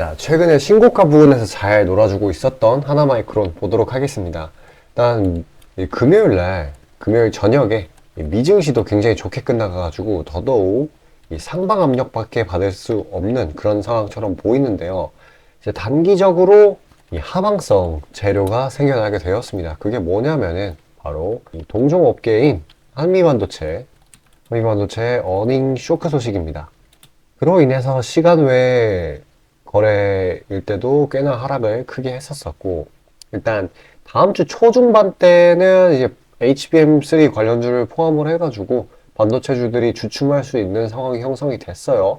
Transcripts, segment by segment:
자, 최근에 신고가 부근에서 잘 놀아주고 있었던 하나마이크론 보도록 하겠습니다. 일단 이 금요일 날, 금요일 저녁에 이 미증시도 굉장히 좋게 끝나가지고 더더욱 이 상방 압력밖에 받을 수 없는 그런 상황처럼 보이는데요. 이제 단기적으로 이 하방성 재료가 생겨나게 되었습니다. 그게 뭐냐면은 바로 이 동종업계인 한미반도체, 한미반도체 어닝 쇼크 소식입니다. 그로 인해서 시간 외 거래일 때도 꽤나 하락을 크게 했었었고 일단 다음 주 초중반 때는 이제 HBM3 관련주를 포함을 해가지고 반도체주들이 주춤할 수 있는 상황이 형성이 됐어요.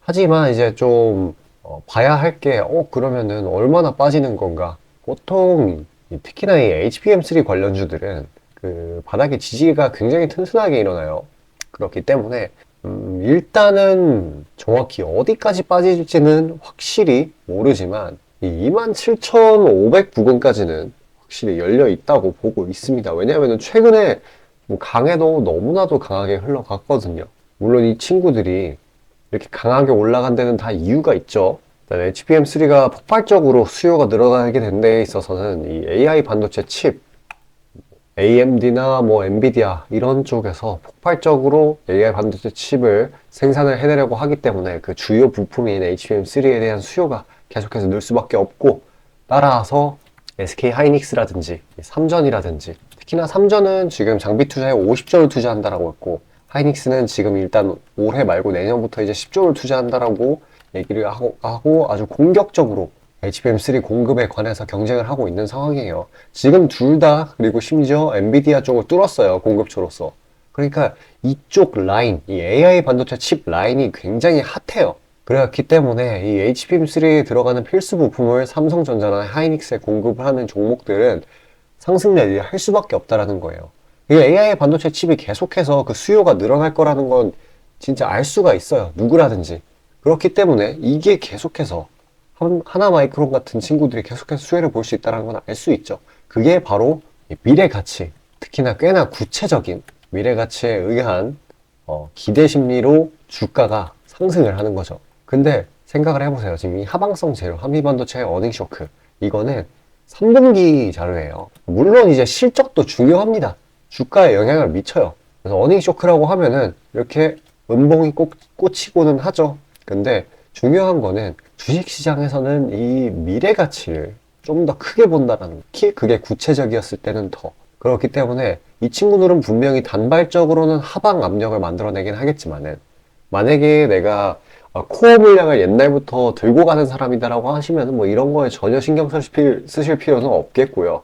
하지만 이제 좀 어, 봐야 할 게, 어, 그러면은 얼마나 빠지는 건가? 보통 이 특히나 이 HBM3 관련주들은 그 바닥의 지지가 굉장히 튼튼하게 일어나요. 그렇기 때문에 음, 일단은 정확히 어디까지 빠질지는 확실히 모르지만 이27,500 부근까지는 확실히 열려 있다고 보고 있습니다. 왜냐하면 최근에 뭐 강해도 너무나도 강하게 흘러갔거든요. 물론 이 친구들이 이렇게 강하게 올라간 데는 다 이유가 있죠. 일단 HBM3가 폭발적으로 수요가 늘어나게 된 데에 있어서는 이 AI 반도체 칩, AMD나 뭐 엔비디아 이런 쪽에서 폭발적으로 AI 반도체 칩을 생산을 해내려고 하기 때문에 그 주요 부품인 HBM3에 대한 수요가 계속해서 늘 수밖에 없고 따라서 SK 하이닉스라든지 삼전이라든지 특히나 삼전은 지금 장비 투자에 50조를 투자한다라고 했고 하이닉스는 지금 일단 올해 말고 내년부터 이제 10조를 투자한다라고 얘기를 하고, 하고 아주 공격적으로 HBM3 공급에 관해서 경쟁을 하고 있는 상황이에요. 지금 둘 다 그리고 심지어 엔비디아 쪽을 뚫었어요. 공급처로서. 그러니까 이쪽 라인, 이 AI 반도체 칩 라인이 굉장히 핫해요. 그렇기 때문에 이 HBM3에 들어가는 필수 부품을 삼성전자나 하이닉스에 공급을 하는 종목들은 상승 랠리 할 수밖에 없다라는 거예요. 이 AI 반도체 칩이 계속해서 그 수요가 늘어날 거라는 건 진짜 알 수가 있어요. 누구라든지. 그렇기 때문에 이게 계속해서 한- 하나 마이크론 같은 친구들이 계속해서 수혜를 볼 수 있다는 건 알 수 있죠. 그게 바로 이 미래 가치, 특히나 꽤나 구체적인 미래 가치에 의한 어, 기대 심리로 주가가 상승을 하는 거죠. 근데 생각을 해보세요. 지금 이 하방성 재료, 한미반도체 어닝 쇼크 이거는 3분기 자료예요. 물론 이제 실적도 중요합니다. 주가에 영향을 미쳐요. 그래서 어닝 쇼크라고 하면은 이렇게 은봉이 꼭 꽂히고는 하죠. 근데 중요한 거는 주식시장에서는 이 미래 가치를 좀 더 크게 본다는 키 그게 구체적이었을 때는 더 그렇기 때문에 이 친구들은 분명히 단발적으로는 하방 압력을 만들어내긴 하겠지만은 만약에 내가 어, 코어 물량을 옛날부터 들고 가는 사람이다라고 하시면은 뭐 이런 거에 전혀 신경 쓰실 필요는 없겠고요.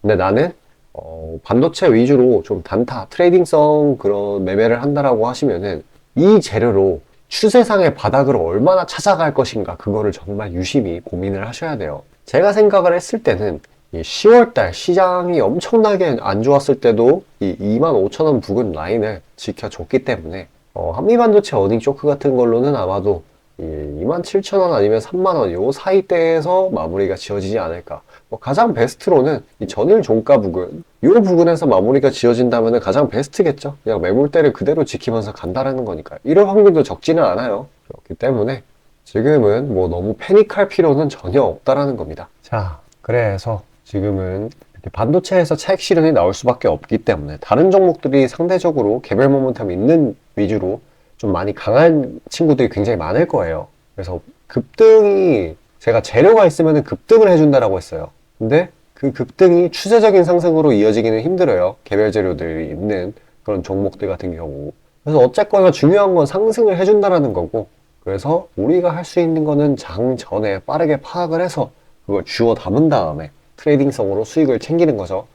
근데 나는 어, 반도체 위주로 좀 단타, 트레이딩성 그런 매매를 한다라고 하시면은 이 재료로 추세상의 바닥을 얼마나 찾아갈 것인가 그거를 정말 유심히 고민을 하셔야 돼요. 제가 생각을 했을 때는 이 10월달 시장이 엄청나게 안 좋았을 때도 이 25,000원 부근 라인을 지켜줬기 때문에 어, 한미반도체 어닝 쇼크 같은 걸로는 아마도 이 27,000원 아니면 3만원 요 사이대에서 마무리가 지어지지 않을까. 뭐 가장 베스트로는 이 전일 종가 부근 요 부근에서 마무리가 지어진다면 가장 베스트겠죠. 그냥 매물대를 그대로 지키면서 간다라는 거니까. 이럴 확률도 적지는 않아요. 그렇기 때문에 지금은 뭐 너무 패닉할 필요는 전혀 없다라는 겁니다. 자, 그래서 지금은 반도체에서 차익 실현이 나올 수밖에 없기 때문에 다른 종목들이 상대적으로 개별 모멘텀 있는 위주로 좀 많이 강한 친구들이 굉장히 많을 거예요. 그래서 급등이 제가 재료가 있으면 급등을 해준다라고 했어요. 근데 그 급등이 추세적인 상승으로 이어지기는 힘들어요. 개별 재료들이 있는 그런 종목들 같은 경우. 그래서 어쨌거나 중요한 건 상승을 해준다라는 거고, 그래서 우리가 할 수 있는 거는 장 전에 빠르게 파악을 해서 그걸 주워 담은 다음에 트레이딩성으로 수익을 챙기는 거죠.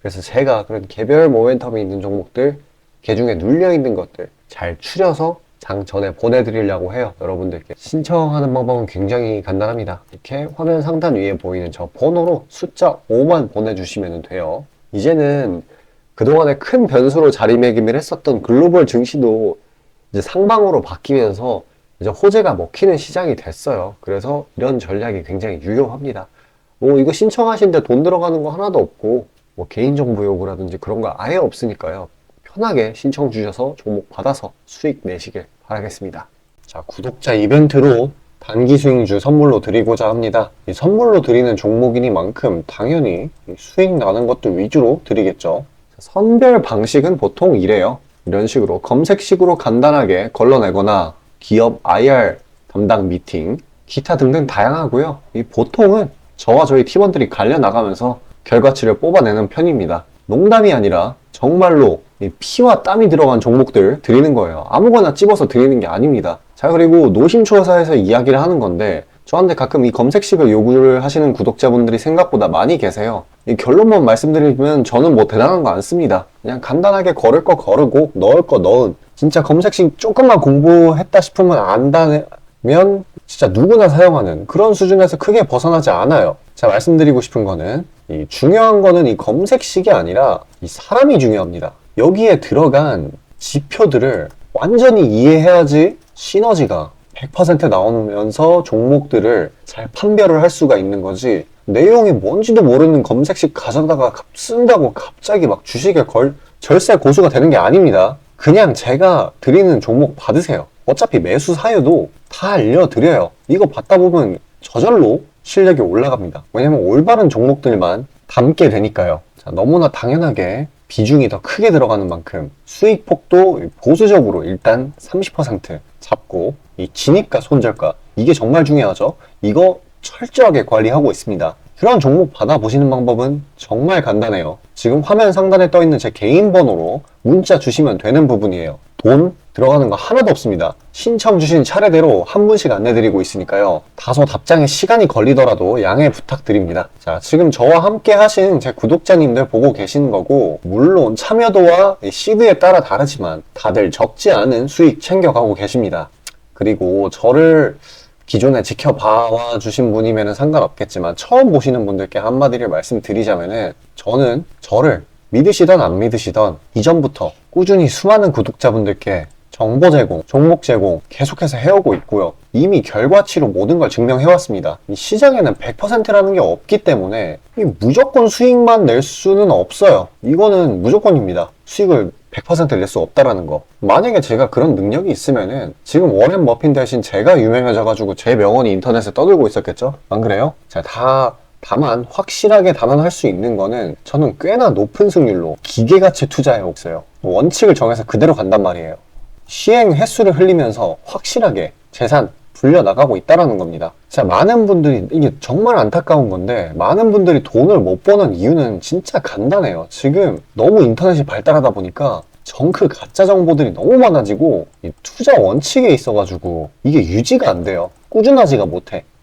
그래서 제가 그런 개별 모멘텀이 있는 종목들, 개 중에 눌려 있는 것들 잘 추려서 장 전에 보내드리려고 해요. 여러분들께. 신청하는 방법은 굉장히 간단합니다. 이렇게 화면 상단 위에 보이는 저 번호로 숫자 5만 보내주시면 돼요. 이제는 그동안에 큰 변수로 자리매김을 했었던 글로벌 증시도 이제 상방으로 바뀌면서 이제 호재가 먹히는 시장이 됐어요. 그래서 이런 전략이 굉장히 유효합니다. 뭐 이거 신청하시는데 돈 들어가는 거 하나도 없고 뭐 개인정보 요구라든지 그런 거 아예 없으니까요. 편하게 신청 주셔서 종목 받아서 수익 내시길 바라겠습니다. 자, 구독자 이벤트로 단기 수익주 선물로 드리고자 합니다. 이 선물로 드리는 종목이니만큼 당연히 이 수익 나는 것들 위주로 드리겠죠. 선별 방식은 보통 이래요. 이런 식으로 검색식으로 간단하게 걸러내거나 기업 IR 담당 미팅, 기타 등등 다양하고요. 이 보통은 저와 저희 팀원들이 갈려 나가면서 결과치를 뽑아내는 편입니다. 농담이 아니라 정말로 이 피와 땀이 들어간 종목들 드리는 거예요. 아무거나 찝어서 드리는 게 아닙니다. 자, 그리고 노심초사에서 이야기를 하는 건데, 저한테 가끔 이 검색식을 요구를 하시는 구독자분들이 생각보다 많이 계세요. 이 결론만 말씀드리면 저는 뭐 대단한 거 안 씁니다. 그냥 간단하게 걸을 거 거르고 넣을 거 넣은. 진짜 검색식 조금만 공부했다 싶으면 안다면 진짜 누구나 사용하는 그런 수준에서 크게 벗어나지 않아요. 제가 말씀드리고 싶은 거는 이 중요한 거는 이 검색식이 아니라 이 사람이 중요합니다. 여기에 들어간 지표들을 완전히 이해해야지 시너지가 100% 나오면서 종목들을 잘 판별을 할 수가 있는 거지 내용이 뭔지도 모르는 검색식 가져다가 갑- 쓴다고 갑자기 막 주식에 걸 절세 고수가 되는 게 아닙니다. 그냥 제가 드리는 종목 받으세요. 어차피 매수 사유도 다 알려드려요. 이거 받다 보면 저절로 실력이 올라갑니다. 왜냐면 올바른 종목들만 담게 되니까요. 자, 너무나 당연하게 비중이 더 크게 들어가는 만큼 수익 폭도 보수적으로 일단 30% 잡고 이 진입가 손절가 이게 정말 중요하죠. 이거 철저하게 관리하고 있습니다. 그런 종목 받아보시는 방법은 정말 간단해요. 지금 화면 상단에 떠 있는 제 개인 번호로 문자 주시면 되는 부분이에요. 돈 들어가는 거 하나도 없습니다. 신청 주신 차례대로 한 분씩 안내드리고 있으니까요. 다소 답장에 시간이 걸리더라도 양해 부탁드립니다. 자, 지금 저와 함께 하신 제 구독자님들 보고 계시는 거고, 물론 참여도와 이 시드에 따라 다르지만 다들 적지 않은 수익 챙겨가고 계십니다. 그리고 저를 기존에 지켜봐 주신 분이면 상관없겠지만 처음 보시는 분들께 한마디를 말씀드리자면은 저는 저를 믿으시던 안 믿으시던 이전부터 꾸준히 수많은 구독자분들께 정보 제공, 종목 제공 계속해서 해오고 있고요. 이미 결과치로 모든 걸 증명해왔습니다. 이 시장에는 100%라는 게 없기 때문에 이 무조건 수익만 낼 수는 없어요. 이거는 무조건입니다. 수익을 100%낼 수 없다라는 거. 만약에 제가 그런 능력이 있으면은 지금 워렌 머핀 대신 제가 유명해져가지고 제 명언이 인터넷에 떠들고 있었겠죠? 안 그래요? 자, 다 다만 확실하게 단언할 수 있는 거는 저는 꽤나 높은 승률로 기계가치 투자해 왔어요. 원칙을 정해서 그대로 간단 말이에요. 시행 횟수를 흘리면서 확실하게 재산 불려 나가고 있다라는 겁니다. 자, 많은 분들이, 이게 정말 안타까운 건데, 많은 분들이 돈을 못 버는 이유는 진짜 간단해요. 지금 너무 인터넷이 발달하다 보니까 정크 가짜 정보들이 너무 많아지고, 이 투자 원칙에 있어가지고, 이게 유지가 안 돼요. 꾸준하지가 못해.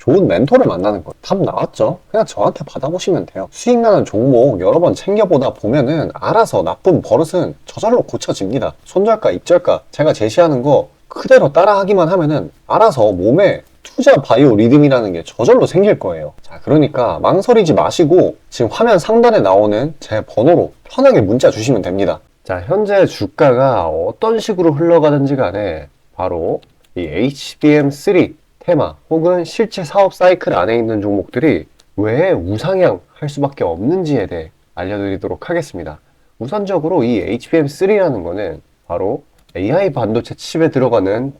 좋은 멘토를 만나는 거예요. 답 나왔죠? 그냥 저한테 받아보시면 돼요. 수익 나는 종목 여러 번 챙겨보다 보면은 알아서 나쁜 버릇은 저절로 고쳐집니다. 손절가, 입절가 제가 제시하는 거 그대로 따라하기만 하면은 알아서 몸에 투자 바이오 리듬이라는 게 저절로 생길 거예요. 자, 그러니까 망설이지 마시고 지금 화면 상단에 나오는 제 번호로 편하게 문자 주시면 됩니다. 자, 현재 주가가 어떤 식으로 흘러가는지 간에 바로 이 HBM3 테마 혹은 실제 사업 사이클 안에 있는 종목들이 왜 우상향 할 수밖에 없는지에 대해 알려드리도록 하겠습니다. 우선적으로 이 HBM3라는 거는 바로 AI 반도체 칩에 들어가는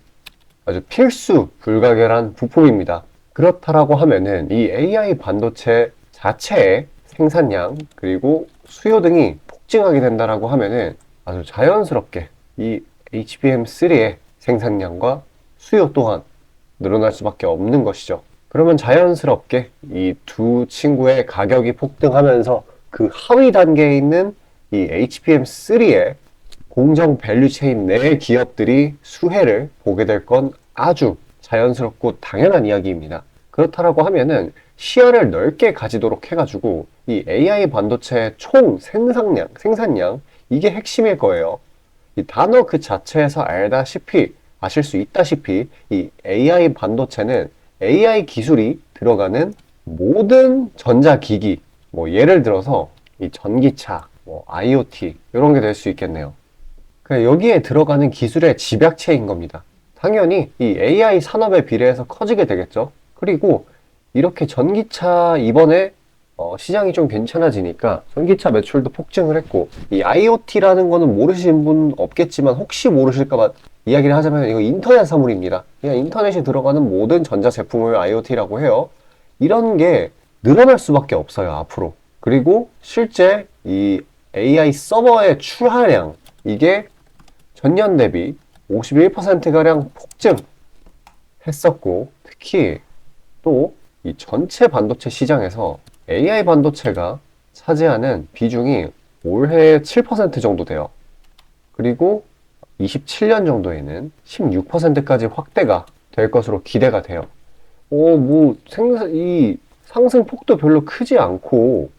아주 필수 불가결한 부품입니다. 그렇다라고 하면은 이 AI 반도체 자체의 생산량 그리고 수요 등이 폭증하게 된다라고 하면은 아주 자연스럽게 이 HBM3의 생산량과 수요 또한 늘어날 수밖에 없는 것이죠. 그러면 자연스럽게 이 두 친구의 가격이 폭등하면서 그 하위 단계에 있는 이 HBM3의 공정 밸류 체인 내 기업들이 수혜를 보게 될 건 아주 자연스럽고 당연한 이야기입니다. 그렇다라고 하면은 시야를 넓게 가지도록 해가지고 이 AI 반도체의 총 생산량, 생산량 이게 핵심일 거예요. 이 단어 그 자체에서 알다시피 아실 수 있다시피 이 AI 반도체는 AI 기술이 들어가는 모든 전자기기 뭐 예를 들어서 이 전기차, 뭐 IoT 이런 게 될 수 있겠네요. 그 여기에 들어가는 기술의 집약체인 겁니다. 당연히 이 AI 산업에 비례해서 커지게 되겠죠. 그리고 이렇게 전기차 이번에 어, 시장이 좀 괜찮아지니까 전기차 매출도 폭증을 했고 이 IoT라는 거는 모르시는 분 없겠지만 혹시 모르실까봐 이야기를 하자면 이거 인터넷 사물입니다. 그냥 인터넷에 들어가는 모든 전자 제품을 IoT라고 해요. 이런 게 늘어날 수밖에 없어요, 앞으로. 그리고 실제 이 AI 서버의 출하량, 이게 전년 대비 51%가량 폭증했었고, 특히 또 이 전체 반도체 시장에서 AI 반도체가 차지하는 비중이 올해 7% 정도 돼요. 그리고 27년 정도에는 16%까지 확대가 될 것으로 기대가 돼요. 어, 뭐, 생산, 이 상승 폭도 별로 크지 않고,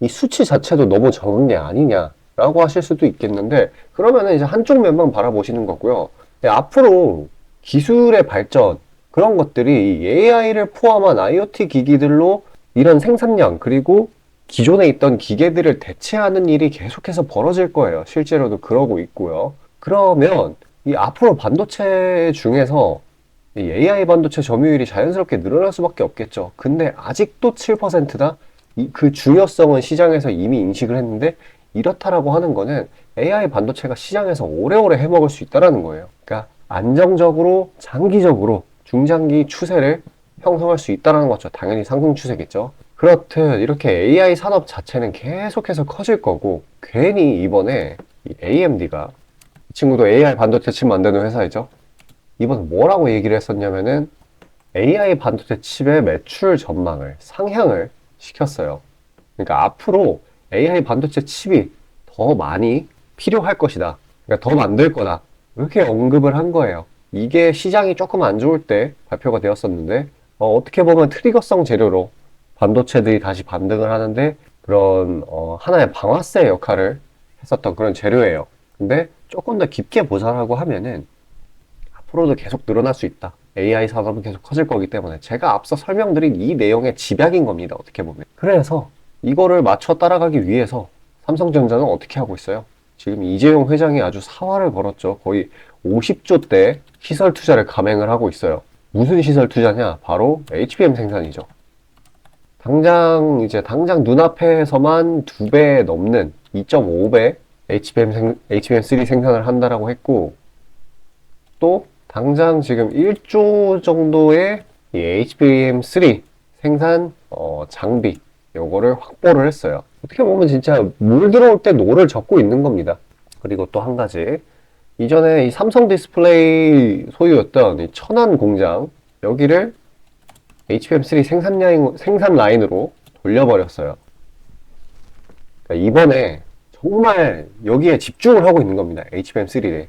이 수치 자체도 너무 적은 게 아니냐라고 하실 수도 있겠는데, 그러면은 이제 한쪽 면만 바라보시는 거고요. 네, 앞으로 기술의 발전, 그런 것들이 AI를 포함한 IoT 기기들로 이런 생산량, 그리고 기존에 있던 기계들을 대체하는 일이 계속해서 벌어질 거예요. 실제로도 그러고 있고요. 그러면 이 앞으로 반도체 중에서 이 AI 반도체 점유율이 자연스럽게 늘어날 수밖에 없겠죠. 근데 아직도 7%다? 그 중요성은 시장에서 이미 인식을 했는데 이렇다라고 하는 거는 AI 반도체가 시장에서 오래오래 해먹을 수 있다라는 거예요. 그러니까 안정적으로 장기적으로 중장기 추세를 형성할 수 있다라는 거죠. 당연히 상승 추세겠죠. 그렇듯 이렇게 AI 산업 자체는 계속해서 커질 거고 괜히 이번에 이 AMD가 이 친구도 AI 반도체 칩 만드는 회사이죠. 이번 뭐라고 얘기를 했었냐면은 AI 반도체 칩의 매출 전망을 상향을 시켰어요. 그러니까 앞으로 AI 반도체 칩이 더 많이 필요할 것이다. 그러니까 더 만들 거다. 이렇게 언급을 한 거예요. 이게 시장이 조금 안 좋을 때 발표가 되었었는데 어, 떻게 보면 트리거성 재료로 반도체들이 다시 반등을 하는데 그런 어, 하나의 방아쇠 역할을 했었던 그런 재료예요. 근데 조금 더 깊게 보자라고 하면은 앞으로도 계속 늘어날 수 있다. AI 산업은 계속 커질 거기 때문에 제가 앞서 설명드린 이 내용의 집약인 겁니다. 어떻게 보면. 그래서 이거를 맞춰 따라가기 위해서 삼성전자는 어떻게 하고 있어요? 지금 이재용 회장이 아주 사활을 벌었죠. 거의 50조 대 시설 투자를 감행을 하고 있어요. 무슨 시설 투자냐? 바로 HBM 생산이죠. 당장 이제 당장 눈앞에서만 두 배 넘는 2.5배 HBM 생, HBM3 생산을 한다라고 했고 또 당장 지금 1조 정도의 이 HBM3 생산 어, 장비 요거를 확보를 했어요. 어떻게 보면 진짜 물 들어올 때 노를 젓고 있는 겁니다. 그리고 또 한 가지 이전에 이 삼성 디스플레이 소유였던 이 천안 공장 여기를 HBM3 생산 라인, 생산 라인으로 돌려버렸어요. 그러니까 이번에 정말 여기에 집중을 하고 있는 겁니다. HBM3를.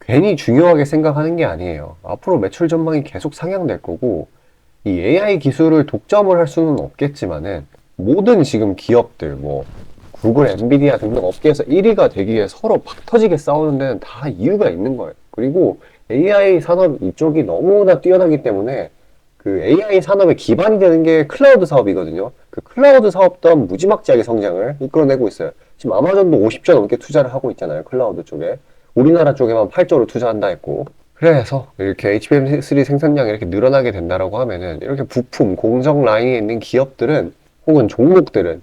괜히 중요하게 생각하는 게 아니에요. 앞으로 매출 전망이 계속 상향될 거고, 이 AI 기술을 독점을 할 수는 없겠지만은, 모든 지금 기업들, 뭐, 구글, 엔비디아 등등 업계에서 1위가 되기 위해 서로 팍 터지게 싸우는 데는 다 이유가 있는 거예요. 그리고 AI 산업 이쪽이 너무나 뛰어나기 때문에 그 AI 산업의 기반이 되는 게 클라우드 사업이거든요. 그 클라우드 사업도 무지막지하게 성장을 이끌어내고 있어요. 지금 아마존도 50조 넘게 투자를 하고 있잖아요. 클라우드 쪽에. 우리나라 쪽에만 8조를 투자한다 했고. 그래서 이렇게 HBM3 생산량이 이렇게 늘어나게 된다라고 하면은 이렇게 부품, 공정 라인에 있는 기업들은 혹은 종목들은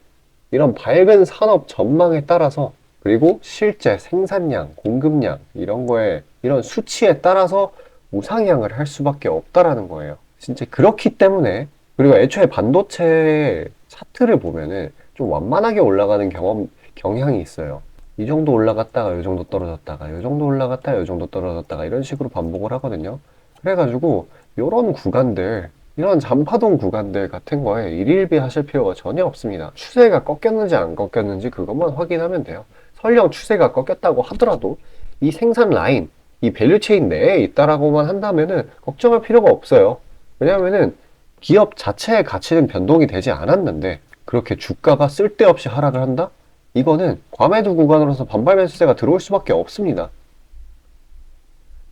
이런 밝은 산업 전망에 따라서 그리고 실제 생산량, 공급량 이런 거에 이런 수치에 따라서 우상향을 할 수밖에 없다라는 거예요. 진짜 그렇기 때문에 그리고 애초에 반도체 차트를 보면은 좀 완만하게 올라가는 경험 경향이 있어요. 이 정도 올라갔다가 이 정도 떨어졌다가 이 정도 올라갔다가 이 정도 떨어졌다가 이런 식으로 반복을 하거든요. 그래가지고 이런 구간들 이런 잔파동 구간들 같은 거에 일일비 하실 필요가 전혀 없습니다. 추세가 꺾였는지 안 꺾였는지 그것만 확인하면 돼요. 설령 추세가 꺾였다고 하더라도 이 생산 라인, 이 밸류체인 내에 있다라고만 한다면은 걱정할 필요가 없어요. 왜냐하면은 기업 자체의 가치는 변동이 되지 않았는데 그렇게 주가가 쓸데없이 하락을 한다? 이거는 과매도 구간으로서 반발 매수세가 들어올 수밖에 없습니다.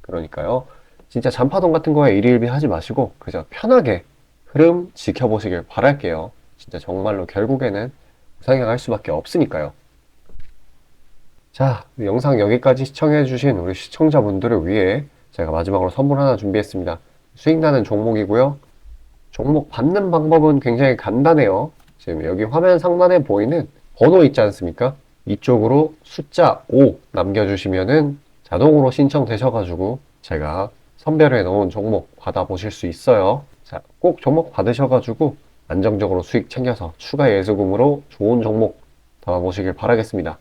그러니까요. 진짜 잔파동 같은 거에 일일비 하지 마시고 그저 편하게 흐름 지켜보시길 바랄게요. 진짜 정말로 결국에는 상향할 수밖에 없으니까요. 자, 영상 여기까지 시청해주신 우리 시청자분들을 위해 제가 마지막으로 선물 하나 준비했습니다. 수익 나는 종목이고요. 종목 받는 방법은 굉장히 간단해요. 지금 여기 화면 상단에 보이는 번호 있지 않습니까? 이쪽으로 숫자 5 남겨주시면은 자동으로 신청되셔가지고 제가 선별해 놓은 종목 받아보실 수 있어요. 자, 꼭 종목 받으셔가지고 안정적으로 수익 챙겨서 추가 예수금으로 좋은 종목 담아보시길 바라겠습니다.